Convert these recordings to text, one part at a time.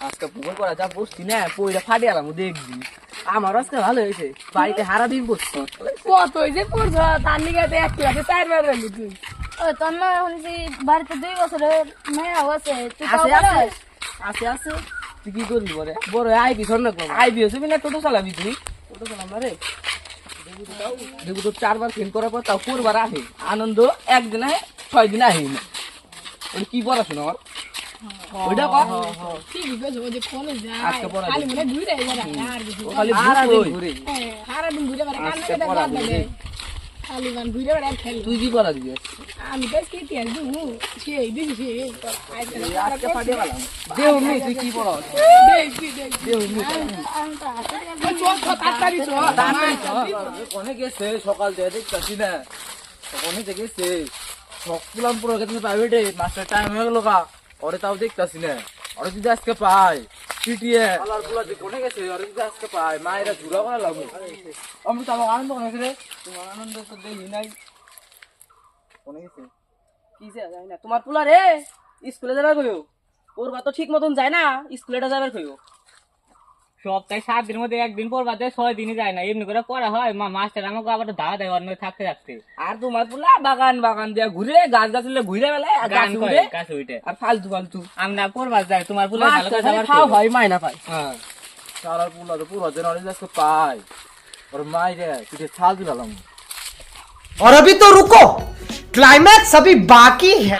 আজকে পুকুর করা যা বসছি না পইটা ফাটি আলাম দেখবি। আমার আজকে ভালো হয়েছে বাড়িতে হারা দিন বসছি কত যে পড়ছ তার নিকে এক ক্লাসে চারবার রইলি তুই। ও তোর না শুনছি বাড়িতে দুই বছরের মেয়ে আছে তুই আছে আছে? আছে তুই কি করবি বলে? বড় আইবি শোন না আইবি হচ্ছে না টোটো চালাবি তুই। টোটো চালাম রে। দেখব তো চারবার ফেল করার পর তাও পরবার আহে। আনন্দ একদিন আহে ছয় দিন আহে। না ওই কি পড়াশোনা ওর ওইটা কর ঠিকই কইছ ও যে কোনে যায় খালি মনে ঘুরে যায় আর কিছু ও খালি সারা দিন ঘুরে সারাদিন ঘুরে বেড়ায় কান্না আজকে বাদ ঘুরে। খালি গান ঘুরে বেড়ায় খেলি তুই কি পড়া দিবি আমি তো কেটে আর দু সেই দিছি সেই আজকে ফাটিয়ে গেলাম দেহ নেই তুই কি পড়া দেখছি দেখছি দেহ নেই আমি তো আসলে চল চল তাড়াতাড়ি কোনে গেছে সকাল থেকে দেখতেছি না কোনে গেছে সকুলাম পুরো গেছে প্রাইভেটে মাস্টার টাইম হয়ে গেল কা ওরে তাও দেখতাছি না। ওরে যদি আজকে পাই পিটিয়ে। আলার পুলা যে কোনে গেছে ওরে যদি আজকে পাই মায়েরা ঝুলা করা লাগবে। আমি তো আমার আনন্দ রে। তোমার আনন্দ তো দেখি নাই। কোনে গেছে? কি যে জানি না তোমার পুলা রে স্কুলে যাবার কইও। ওর তো ঠিক মতন যায় না স্কুলেটা যাবার কইও। সপ্তাহে সাত দিনের মধ্যে একদিন পর বাদে ছয় দিনই যায় না এমনি করে করা হয় মা মাস্টার আমাকে আবার ধাওয়া দেয় অন্য থাকতে থাকতে আর তোমার পুলা বাগান বাগান দিয়া ঘুরে গাছ গাছলে ঘুরে বেলায় আর গাছ গান করে উড়ে গাছে উঠে আর ফালতু ফালতু আমি না পড়বার যাই তোমার পুলে ভালো মাস্টার করে খালি যাবার খাও কইও। হয় মাইনা পাই হ্যাঁ সারার পুলা তো পুরো যেন অরেঞ্জ আজকে পাই ওর মাইরে পিঠে ছাল দিলাম और अभी तो रुको क्लाइमैक्स अभी बाकी है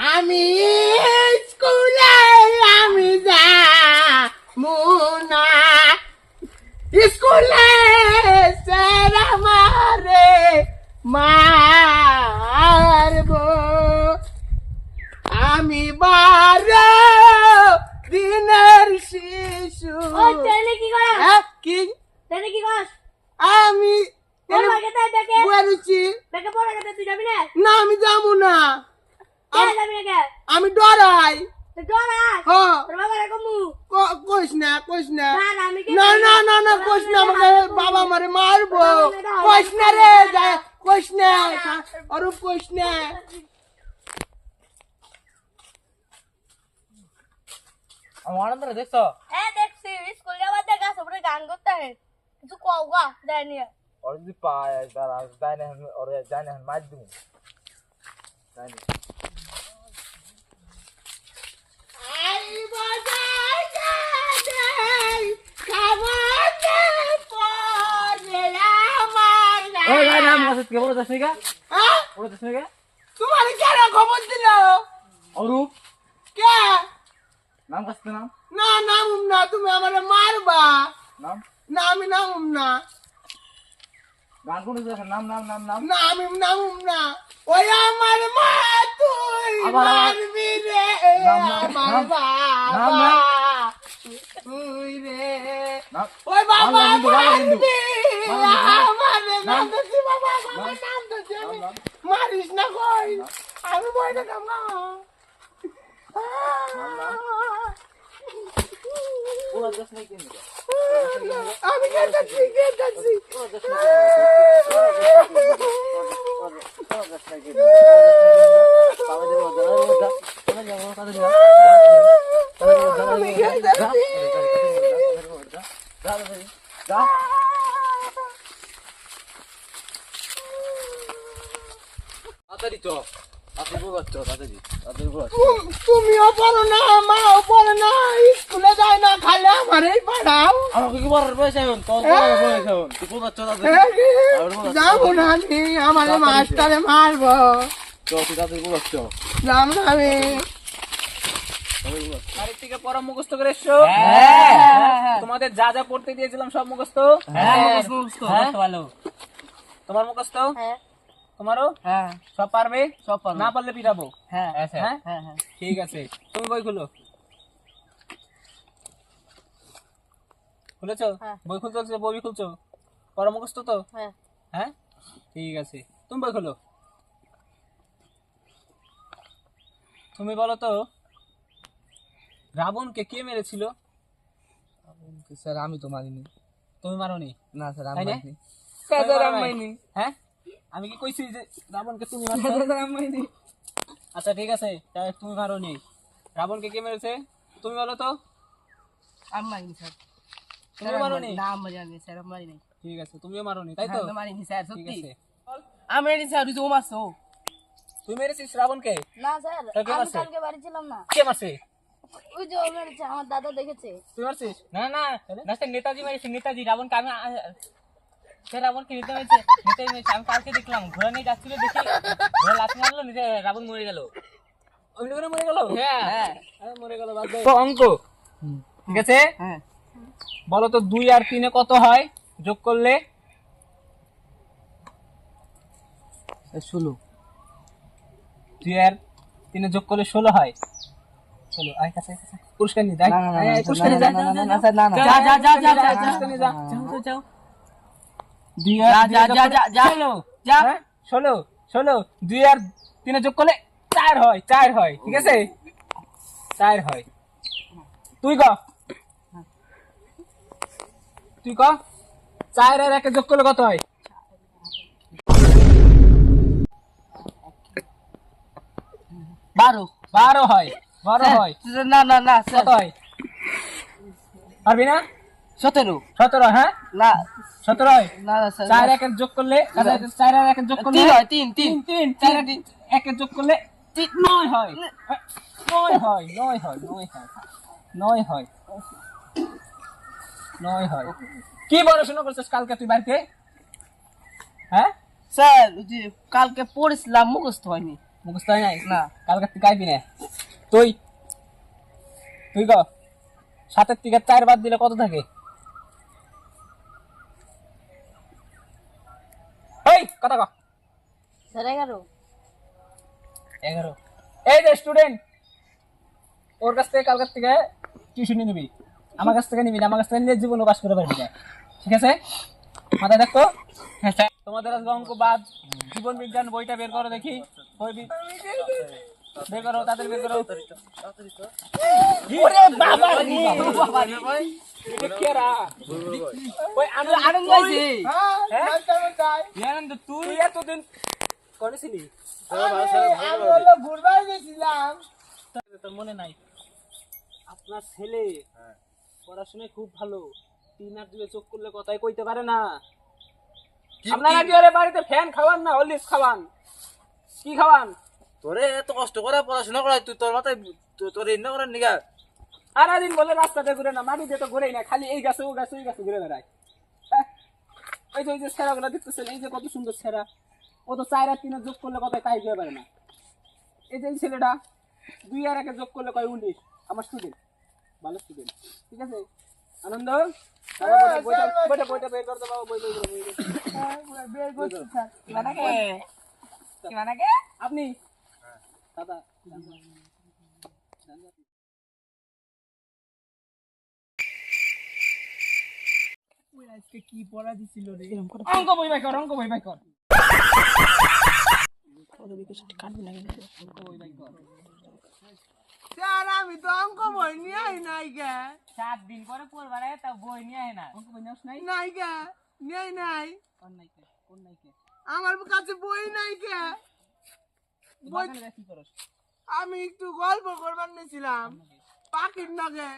যাবি না না আমি যাব না। কে যাবি না কে? আমি ডরাই। তুই হ্যাঁ তোর বাবা কমু। কইস না কইস না। না না না না না। না কইস না আমাকে বাবা মারে মারবো। কইস না রে কইস না। অরূপ কইস না। আমার দেখছ? হ্যাঁ দেখছি স্কুল গান করতে কিছু কও গা দেয় নিয়ে। ওর যদি পাই তারা যায় না ওরে যায় না মার দিব যায় না ও যায় না আমার কে বড় যাচ্ছে গা বড় যাচ্ছে গা তোমার কেন খবর দিল অরূপ কে নাম কাছে নাম না নামুম না তুমি আমার মারবা নাম না আমি নামুম না গান কোন নাম নাম নাম নাম। না আমি নামুম না। ওই আমার মা তুই। মারবি রে নাম, নাম, আমার বাবা। নাম, নাম। তুই রে। ওই বাবা বাবা হিন্দু, বাবা হিন্দু। মারবি আমার নাম নাম। দিছি বাবা আমার নাম দিছি আমি মারিস না কই? আমি বইটা কাম না আমি কেটেছি কেটেছি আমি কেটেছি তুমিও পড়ো না মাও পড়ো না স্কুলে যায় না খালি আমারই পড়াও যাব? না আমি আমার মাস্টারে মারবো। যাম না আমি। করে তোমাদের যা যা পড়তে দিয়েছিলাম সব মুখস্থ। হ্যাঁ। তোমার মুখস্থ? হ্যাঁ। তোমারও? হ্যাঁ। সব পারবে? সব পারব। না পারলে পিটাবো? হ্যাঁ। হ্যাঁ? হ্যাঁ হ্যাঁ। ঠিক আছে। তুমি বই খুলো। খুলেছো? হ্যাঁ। বই খুলতে হচ্ছে বই খুলছো? পড়া মুখস্থ তো? হ্যাঁ। হ্যাঁ? ঠিক আছে। তুমি বই খোলো। তুমি বলো তো রাবণকে কে মেরেছিল? স্যার আমি তো মারিনি। তুমি মারোনি? না স্যার আমি মারিনি। স্যার আমি মারিনি হ্যাঁ? আমি কি কইছি যে রাবণকে তুমি মারছো? আচ্ছা ঠিক আছে তাহলে তুমি মারোনি রাবণকে কে মেরেছে? তুমি বলো তো। আমি মারিনি স্যার। তুমি না? আমি মারিনি স্যার আমি মারিনি। ঠিক আছে তুমিও মারোনি তাই তো? আমি মারিনি স্যার সত্যি। আমি মারিনি স্যার তুই মারছো তুই মেরেছিস শ্রাবণকে না স্যার কে আমি মারছে? কালকে বাড়ি ছিলাম না। কে মারছে? ওই যে মেরেছে আমার দাদা দেখেছে। তুই মারছিস? না না না স্যার নেতাজি মেরেছে নেতাজি রাবণকে আমি নিতে আমি কালকে দেখলাম ঘোড়া নিয়ে যাচ্ছিল দেখি ঘোড়া লাথি মারলো নিজে রাবণ মরে গেল। অমনি করে মরে গেল? হ্যাঁ। হ্যাঁ, মরে গেল বাদ দে। তো অঙ্ক ঠিক আছে? হ্যাঁ। বলো তো দুই আর তিনে কত হয়? যোগ করলে? ষোলো। দুই আর তিনে যোগ করলে ষোলো হয়? চলো আয় কাছে। পুরস্কার নিয়ে যাই পুরস্কার নিয়ে যা। স্যার না না। যা, যা, যা, যা, যা, যা, পুরস্কার নিয়ে যা। যাও যাও। দুই আর যা, যা, যা, যা, যা। ষোলো হ্যাঁ? ষোলো ষোলো দুই আর তিনে যোগ করলে চার হয় চার হয় ঠিক আছে? চার হয়। তুই ক। তুই ক। চার আর একে যোগ করলে কত হয়? বারো। বারো হয় বারো হয়। না না না কত হয়? পারবি না? সতেরো। সতেরো হ্যাঁ? না। সতেরো না চার একের যোগ করলে চার আর একের যোগ করলে তিন তিন তিন। চার একের যোগ করলে নয় হয়। নয় হয় নয় হয় নয় হয়। নয় হয়। নয় হয়। কি পড়াশোনা করছিস কালকে তুই বাড়িতে? হ্যাঁ? স্যার যে কালকে পড়েছিলাম মুখস্থ হয়নি। মুখস্থ হয় নাই? না। কালকে তুই গাইবি না? তুই তুই ক সাতের থেকে চার বাদ দিলে কত থাকে? এই কথা ক। স্যার এগারো। এগারো। এই যে স্টুডেন্ট ওর কাছ থেকে কালকার থেকে টিউশনি নিবি। আমার কাছ থেকে নিবি না আমার কাছ থেকে নিয়ে জীবন পাস করে পারবি না। ঠিক আছে? মাথায় দেখো হ্যাঁ তোমাদের অঙ্ক বাদ জীবন বিজ্ঞান বইটা বের করো দেখি। বই বের করো তাদের বের করো। ওরে বাবা রে! এটা কে ওই আনন্দ আনন্দ হয়েছে হ্যাঁ? তুই এতদিন করেছিলি? তোর মনে নাই? আপনার ছেলে পড়াশোনায় খুব ভালো। তিন আর দুয়ে চোখ করলে কথাই কইতে পারে না। আপনারা কি বাড়িতে ফ্যান খাওয়ান না হলিস খাওয়ান? কি খাওয়ান? তোরে এত কষ্ট করে পড়াশোনা করাই তুই তোর মাথায় তোর এনে করার নিগা সারাদিন বলে রাস্তাতে ঘুরে না মাটিতে তো ঘুরেই না খালি এই গাছে ও গাছে ওই গাছে ঘুরে বেড়ায়। হ্যাঁ? ওই যে ওই যে সেরাগুলো দেখতেছেন এই যে কত সুন্দর সেরা ও তো চার আর তিনে যোগ করলে কত তাই হয়ে পারে না। এই যে এই ছেলেটা দুই আর একে যোগ করলে কয় উনিশ? আমার স্টুডেন্ট ভালো স্টুডেন্ট ঠিক আছে? আনন্দ? বইটা বইটা বইটা বের বই বই আপনি? আমি তো অঙ্ক বই নিয়ে দিন বই নিয়ে না অঙ্ক বই নাই আমার কাছে বই নাই গে বই বাগানে কি করস আমি একটু গল্প করবার নিয়েছিলাম পাখির নাগে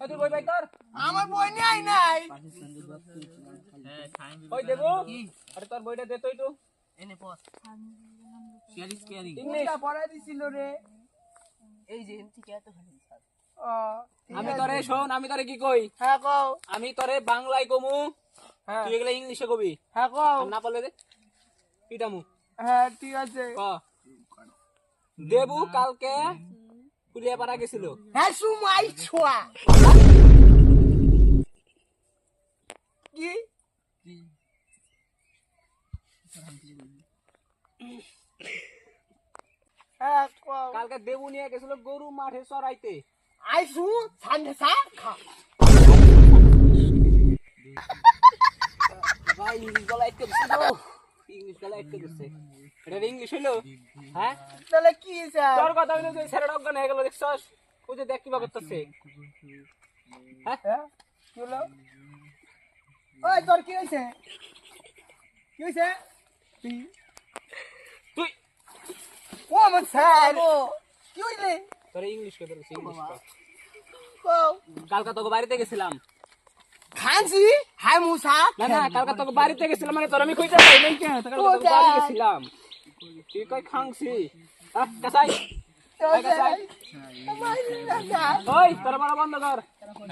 ওই তুই বই বাই কর। আমার বই নিয়ে নাই। ওই দেবো? আরে তোর বইটা দে তো একটু। এনে পড় ইংলিশ। পড়া দিছিল রে। এই যে এনতি কে এত ভালো আমি তোরে শোন আমি তোরে কি কই? হ্যাঁ কও। আমি তোরে বাংলায় কমু। তুই এগুলা ইংলিশে কবি? হ্যাঁ কও। না পারলে পিটামু হ্যাঁ ঠিক আছে। ক? দেবু কালকে পুলিয়া পাড়া গেছিল। হ্যাঁ সুমাই ছোয়া। কি? হ্যাঁ কালকে দেবু নিয়ে গেছিল গরু মাঠে চড়াইতে। আইসু সান্ধে সা খা। ভাই ইংলিশ গলা একটু দিছে ইংলিশ গলা একটু দিছে। এটা ইংলিশ হইল? হ্যাঁ? তাহলে কি স্যার তোর কথা হইল যে ছেলেটা অজ্ঞান হয়ে গেল দেখছস? ওই যে দেখ কিবা করতেছে। হ্যাঁ? হ্যাঁ? কি হলো? ওই তোর কি হয়েছে কি হয়েছে তুই? তুই ও আমার স্যার! কি হইলে? তোর ইংলিশ কও কালকা তোকে বাড়িতে গেছিলাম। খানছি। হাই মুসা। না না কালকা তোকে বাড়িতে গেছিলাম মানে তোর আমি কইতে পাই নাই কেন তোকে বাড়ি গেছিলাম। তুই কই খাংছি আহ কাসাই। ওই তোর বড় বন্ধ কর।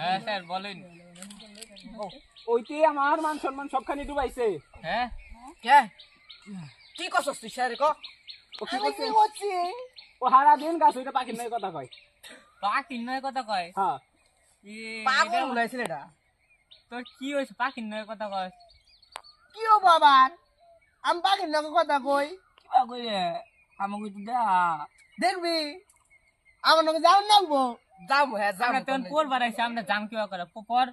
হ্যাঁ স্যার বলেন। ওইতে আমার মান সম্মান সবখানি ডুবাইছে। হ্যাঁ? কে? কি করছস তুই স্যার ক? ও কি আমি করছে কি করছি? ও হারা দিন গাছ ওইটা পাখির নাই কথা কয়। পাখির নয় কথা কয়? হ্যাঁ। পাগল হয়েছিল এটা। তোর কি হয়েছে? পাখির নয় কথা কয় কি ও বাবার আমি পাখির লোক কথা কই। কিবা করে আমাকে তো দেখবি? আমার লোক যাও নাকবো যাব হ্যাঁ যাব তখন কোর বাড়াইছি আমরা কিবা করে। পর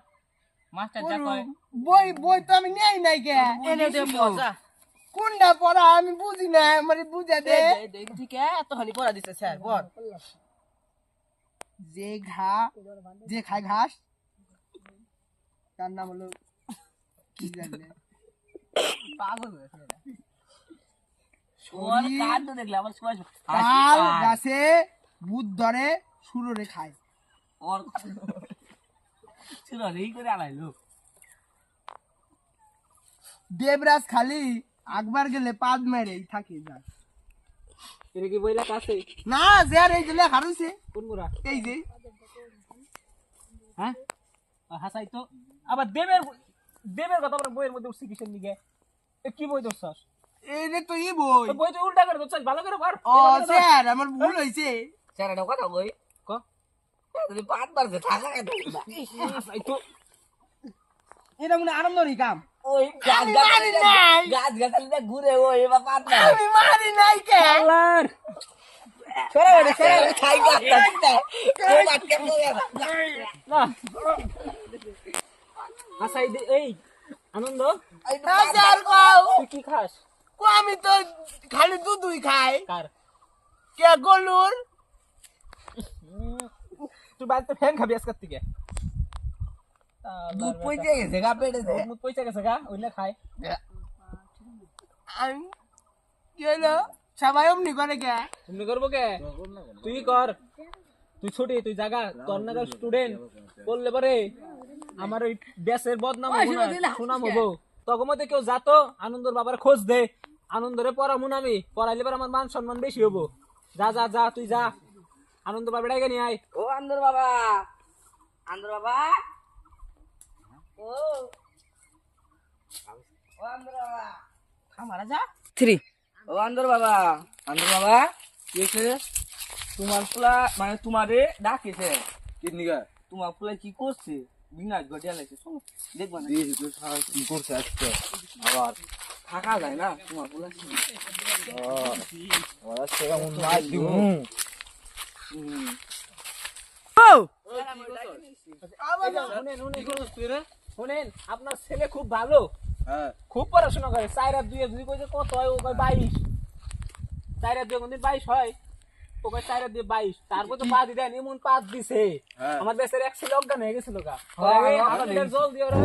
মাস্টার যা কয়। বই বই তো আমি নেই নাই কে? এনে দে কোনটা পড়া আমি বুঝি না মানে বুঝা দে। ঠিক আছে পড়া দিছে স্যার বল। যে ঘা যে খায় ঘাস তার নাম হলো কি জানলে পাগল হয়েছে এটা। শরীর কার তো দেখলে আমার সবাই তাল গাছে বুধ ধরে সুররে খায়। ওর ছিল করে আলাইলো দেবরাজ খালি আকবার গেলে পাদ মেরে থাকি যা। এটা কি বইলা কাছে না যে আর এই কোন মুরা এই যে। হ্যাঁ? হাসাই তো আবার দেবের দেবের কথা আবার বইয়ের মধ্যে উঠছে কিসের নিগে এ কি বই ধরছস? এই যে তো ই বই। বই তো উল্টা করে ধরছস ভালো করে পড়। ও স্যার আমার ভুল হয়েছে স্যার এটা কথা কই? ক? যদি পাত মারছে থাকা কেন হাসাই এটা মনে হয় আনন্দরই কাম। ওই গাছ মারি গাছ ঘুরে ওই মারে আমি মারি নাই কে? আল্লাহর খাই দে এই আনন্দ তুই কি খাস? কো আমি তো খালি দুধই খাই। কার? কে গলুর? তুই বাড়িতে ফ্যান খাবি আজকের থেকে? দুধ পইতে গেছে গা পেটে দে। মুখ পয়সা গেছে গা ওইলে খায় আমি কি হলো? সবাই অমনি করে কে? তুমি করব কে? তুই কর। তুই ছুটি তুই জাগা তোর নাগাল স্টুডেন্ট বললে পারে আমার ওই দেশের বদনাম সুনাম হব। তখন মধ্যে কেউ যাতো আনন্দর বাবার খোঁজ দে। আনন্দরে পড়ামু না আমি পড়াইলে পরে আমার মান সম্মান বেশি হব। যা যা যা তুই যা। আনন্দ বাবা ডাইকে নিয়ে আয়। ও আন্দর বাবা আন্দর বাবা। ও। ও বাবা। খামারা যা। থ্রি। ও আন্দর বাবা। আন্দর বাবা কি তোমার ফুলা মানে তোমারে ডাকেছে। কিডনিকা তোমার ফুলা কি করছে? বিনাশ ঘটিয়া লাগছে শোনো দেখবা না দিয়েছি তুই সারা কি করছে আজকে আবার থাকা যায় না তোমার ফুলা আবার আজকে কেমন মার দিমু শুনেন শুনেন শুনেন আপনার ছেলে খুব ভালো হ্যাঁ খুব পড়াশোনা করে। চার আর দুই দুই কত হয় ও বাইশ। চার আর দুই কোনদিন বাইশ হয়। ওকে চারে দিয়ে বাইশ। তারপর তো পাঁচ দেন এমন পাঁচ দিছে। হ্যাঁ। আমার দেশের একশো লকডাউন হয়ে গেছিল গা। হ্যাঁ, হ্যাঁ, জল দিয়ে ওরা